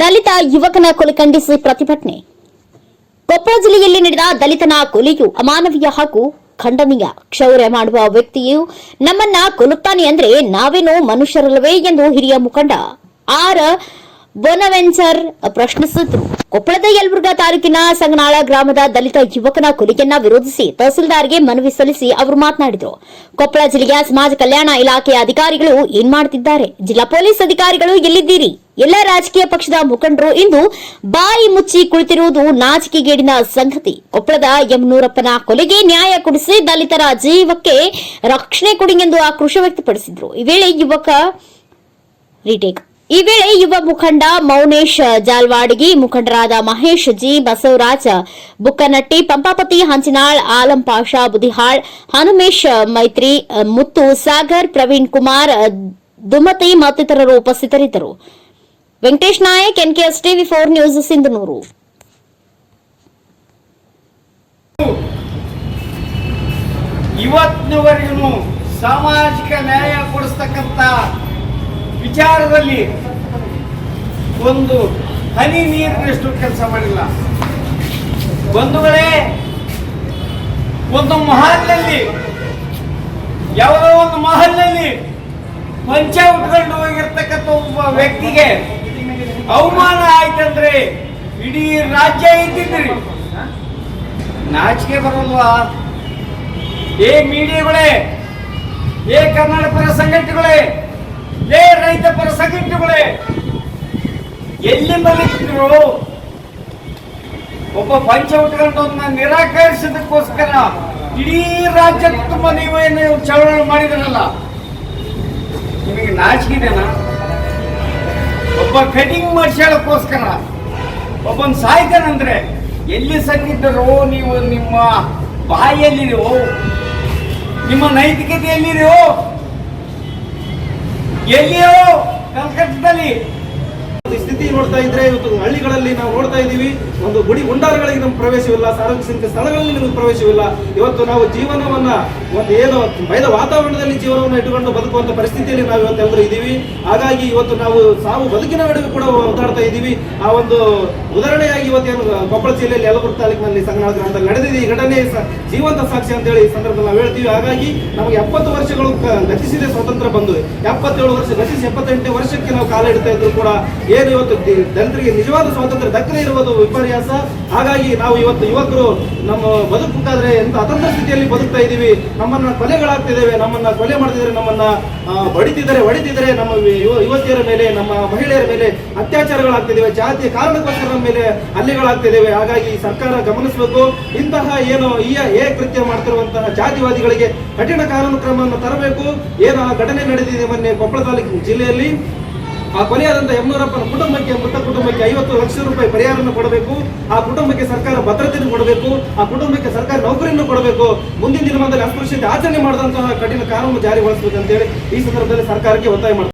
ದಲಿತ ಯುವಕನ ಕೊಲೆ ಖಂಡಿಸಿ ಪ್ರತಿಭಟನೆ. ಕೊಪ್ಪಳ ಜಿಲ್ಲೆಯಲ್ಲಿ ನಡೆದ ದಲಿತನ ಕೊಲೆಯು ಅಮಾನವೀಯ ಹಾಗೂ ಖಂಡನೀಯ. ಕ್ಷೌರ್ಯ ಮಾಡುವ ವ್ಯಕ್ತಿಯು ನಮ್ಮನ್ನ ಕೊಲ್ಲುತ್ತಾನೆ ಅಂದ್ರೆ ನಾವೇನು ಮನುಷ್ಯರಲ್ಲವೇ ಎಂದು ಹಿರಿಯ ಮುಖಂಡ ಆರ್ ಬೊನವೆನ್ಸರ್ ಪ್ರಶ್ನಿಸಿದ್ರು ಕೊಪ್ಪಳದ ಯಲಬುರ್ಗಾ ತಾಲೂಕಿನ ಸಂಗನಾಳ ಗ್ರಾಮದ ದಲಿತ ಯುವಕನ ಕೊಲೆಯನ್ನ ವಿರೋಧಿಸಿ ತಹಸೀಲ್ದಾರ್ಗೆ ಮನವಿ ಸಲ್ಲಿಸಿ ಅವರು ಮಾತನಾಡಿದರು. ಕೊಪ್ಪಳ ಜಿಲ್ಲೆಯ ಸಮಾಜ ಕಲ್ಯಾಣ ಇಲಾಖೆಯ ಅಧಿಕಾರಿಗಳು ಏನ್ ಮಾಡುತ್ತಿದ್ದಾರೆ ಜಿಲ್ಲಾ ಪೊಲೀಸ್ ಅಧಿಕಾರಿಗಳು ಎಲ್ಲಿದ್ದೀರಿ? ಎಲ್ಲ ರಾಜಕೀಯ ಪಕ್ಷದ ಮುಖಂಡರು ಇಂದು ಬಾಯಿ ಮುಚ್ಚಿ ಕುಳಿತಿರುವುದು ನಾಚಿಕೆಗೇಡಿನ ಸಂಗತಿ. ಕೊಪ್ಪಳದ ಯಮನೂರಪ್ಪನ ಕೊಲೆಗೆ ನ್ಯಾಯ ಕೊಡಿಸಿ ದಲಿತರ ಜೀವಕ್ಕೆ ರಕ್ಷಣೆ ಕೊಡಿ ಎಂದು ಆಕ್ರೋಶ ವ್ಯಕ್ತಪಡಿಸಿದ್ರು. ಈ ವೇಳೆ ಯುವಕ ರಿಟೇಕ್ ಈ ವೇಳೆ ಯುವ ಮುಖಂಡ ಮೌನೇಶ್ ಜಾಲ್ವಾಡಿಗಿ ಮುಖಂಡರಾದ ಮಹೇಶ್ ಜಿ ಬಸವರಾಜ, ಬುಕ್ಕನಟ್ಟಿ, ಪಂಪಾಪತಿ, ಹಂಚಿನಾಳ್, ಆಲಂ ಪಾಷಾ, ಬುದಿಹಾಳ್, ಹನುಮೇಶ್, ಮೈತ್ರಿ, ಮುತ್ತು ಸಾಗರ್, ಪ್ರವೀಣ್ ಕುಮಾರ್, ದುಮತಿ ಮತ್ತಿತರರು ಉಪಸ್ಥಿತರಿದ್ದರು. Venkatesh Nayak, NKS TV four news, Sindhanur. ಇವತ್ತಿನವರೆಗೂ ಸಾಮಾಜಿಕ ನ್ಯಾಯ ಕೊಡಿಸ್ತಕ್ಕಂಥ ವಿಚಾರದಲ್ಲಿ ಒಂದು ಹನಿ ನೀರಿನಷ್ಟು ಕೆಲಸ ಮಾಡಿಲ್ಲ. ಬಂಧುಗಳೇ, ಒಂದು ಮಹಲ್ನಲ್ಲಿ, ಯಾವುದೋ ಒಂದು ಮಹಲ್ನಲ್ಲಿ ಮಂಚ ಉಟ್ಕೊಂಡು ಹೋಗಿರ್ತಕ್ಕಂಥ ಒಬ್ಬ ವ್ಯಕ್ತಿಗೆ ಅವಮಾನ ಆಯ್ತಂದ್ರೆ ಇಡೀ ರಾಜ್ಯ ಇದ್ದಿದ್ರಿ ನಾಚಿಕೆ ಬರಲ್ವಾ ಏ ಮೀಡಿಯಾಗಳೇ, ಏ ಕನ್ನಡ ಪರ ಸಂಘಟನೆಗಳೇ ಏ ರೈತ ಪರ ಸಂಘಟನೆಗಳೇ ಎಲ್ಲಿ ಒಬ್ಬ ಪಂಚ ಉಟ್ಕೊಂಡವನ್ನ ನಿರಾಕರಿಸಿದಕ್ಕೋಸ್ಕರ ಇಡೀ ರಾಜ್ಯ ತುಂಬ ನೀವೇನು ಚಳವಳಿ ಮಾಡಿದ್ರಲ್ಲ. ನಿಮಗೆ ನಾಚಿಕೆನಾ ಒಬ್ಬ ಕಟಿಂಗ್ ಮಾಡಿಸೋಕ್ಕೋಸ್ಕರ ಒಬ್ಬನ್ ಸಾಯ್ತಾನಂದ್ರೆ ಎಲ್ಲಿ ಸತ್ತಿದ್ದರೋ ನೀವು ನಿಮ್ಮ ಬಾಯಿಯಲ್ಲಿರೋ ನಿಮ್ಮ ನೈತಿಕತೆ ಎಲ್ಲಿರೋ ಎಲ್ಲಿಯೋ ಕಲ್ಕತ್ತಾದಲ್ಲಿ. ಸ್ಥಿತಿ ನೋಡ್ತಾ ಇದ್ರೆ ಇವತ್ತು ಹಳ್ಳಿಗಳಲ್ಲಿ ನಾವು ನೋಡ್ತಾ ಇದ್ದೀವಿ. ಒಂದು ಗುಡಿ ಗುಂಡಾರಗಳಿಗೆ ನಮ್ಗೆ ಪ್ರವೇಶವಿಲ್ಲ. ಸಾರ್ವಜನಿಕ ಸ್ಥಳಗಳಲ್ಲಿ ನಮಗೆ ಪ್ರವೇಶವಿಲ್ಲ. ಇವತ್ತು ನಾವು ಜೀವನವನ್ನ ಒಂದು ಏನು ಭಯದ ವಾತಾವರಣದಲ್ಲಿ ಜೀವನವನ್ನು ಇಟ್ಟುಕೊಂಡು ಬದುಕುವಂತ ಪರಿಸ್ಥಿತಿಯಲ್ಲಿ ನಾವು ಇವತ್ತೆಲ್ಲರೂ ಇದ್ದೀವಿ. ಹಾಗಾಗಿ ಇವತ್ತು ನಾವು ಸಾವು ಬದುಕಿನ ನಡುವೆ ಕೂಡ ಒದ್ದಾಡ್ತಾ ಇದ್ದೀವಿ. ಆ ಒಂದು ಉದಾಹರಣೆಯಾಗಿ ಇವತ್ತೇನು ಕೊಪ್ಪಳ ಜಿಲ್ಲೆಯಲ್ಲಿ ಯಲಬುರ್ಗ ತಾಲೂಕಿನಲ್ಲಿ ಸಂಗನಾಳ ಗ್ರಾಮದಲ್ಲಿ ನಡೆದಿದೆ. ಈ ಘಟನೆ ಜೀವಂತ ಸಾಕ್ಷಿ ಅಂತ ಹೇಳಿ ಈ ಸಂದರ್ಭದಲ್ಲಿ ನಾವು ಹೇಳ್ತೀವಿ. ಹಾಗಾಗಿ ನಮಗೆ ಎಪ್ಪತ್ತು ವರ್ಷಗಳು ಗತಿಸಿದೆ ಸ್ವತಂತ್ರ ಬಂದು. ಎಪ್ಪತ್ತೇಳು ವರ್ಷ ಗತಿಸಿ ಎಪ್ಪತ್ತೆಂಟನೇ ವರ್ಷಕ್ಕೆ ನಾವು ಕಾಲ ಇಡ್ತಾ ಇದ್ರು ಕೂಡ ಏನು ಇವತ್ತು ಜನರಿಗೆ ನಿಜವಾದ ಸ್ವಾತಂತ್ರ್ಯ ದಕ್ಕನೆ ಇರುವುದು ವಿಪರ್ಯಾಸ. ಹಾಗಾಗಿ ನಾವು ಇವತ್ತು ಯುವಕರು ನಮ್ಮ ಬದುಕಬೇಕಾದ್ರೆ ಎಂತ ಅತಂತ್ರ ಸ್ಥಿತಿಯಲ್ಲಿ ಬದುಕ್ತಾ ಇದ್ದೀವಿ. ನಮ್ಮನ್ನ ಕೊಲೆಗಳಾಗ್ತಿದ್ದೇವೆ. ನಮ್ಮನ್ನ ಕೊಲೆ ಮಾಡ್ತಿದ್ದಾರೆ, ನಮ್ಮನ್ನ ಬಡಿತಿದ್ದಾರೆ, ಹೊಡಿತಿದ್ದಾರೆ. ನಮ್ಮ ಯುವ, ಯುವತಿಯರ ಮೇಲೆ, ನಮ್ಮ ಮಹಿಳೆಯರ ಮೇಲೆ ಅತ್ಯಾಚಾರಗಳಾಗ್ತಿದ್ದೇವೆ. ಜಾತಿ, ಕಾರಣಕ್ಕೋಸ್ಕರ ಮೇಲೆ ಹಲ್ಲೆಗಳಾಗ್ತಿದ್ದೇವೆ. ಹಾಗಾಗಿ ಸರ್ಕಾರ ಗಮನಿಸಬೇಕು. ಇಂತಹ ಏನು ಈ ಏ ಕೃತ್ಯ ಮಾಡ್ತಿರುವಂತಹ ಜಾತಿವಾದಿಗಳಿಗೆ ಕಠಿಣ ಕಾನೂನು ಕ್ರಮವನ್ನು ತರಬೇಕು. ಏನು ಆ ಘಟನೆ ನಡೆದಿದೆ ಮೊನ್ನೆ ಕೊಪ್ಪಳ ತಾಲೂಕು ಜಿಲ್ಲೆಯಲ್ಲಿ. ಆ ಕೊಲೆಯಾದಂತಹ ಯಮನೂರಪ್ಪನ ಕುಟುಂಬಕ್ಕೆ ಕುಟುಂಬಕ್ಕೆ ಐವತ್ತು ಲಕ್ಷ ರೂಪಾಯಿ ಪರಿಹಾರವನ್ನು ಕೊಡಬೇಕು, ಆ ಕುಟುಂಬಕ್ಕೆ ಸರ್ಕಾರ ಭದ್ರತೆಯನ್ನು ಕೊಡಬೇಕು, ಆ ಕುಟುಂಬಕ್ಕೆ ಸರ್ಕಾರ ನೌಕರಿಯನ್ನು ಕೊಡಬೇಕು. ಮುಂದಿನ ದಿನಮಾನದಲ್ಲಿ ಅಸ್ಪೃಶ್ಯತೆ ಆಚರಣೆ ಮಾಡಿದಂತಹ ಕಠಿಣ ಕಾನೂನು ಜಾರಿಗೊಳಿಸಬೇಕು ಅಂತ ಹೇಳಿ ಈ ಸಂದರ್ಭದಲ್ಲಿ ಸರ್ಕಾರಕ್ಕೆ ಒತ್ತಾಯ ಮಾಡ್ತಾರೆ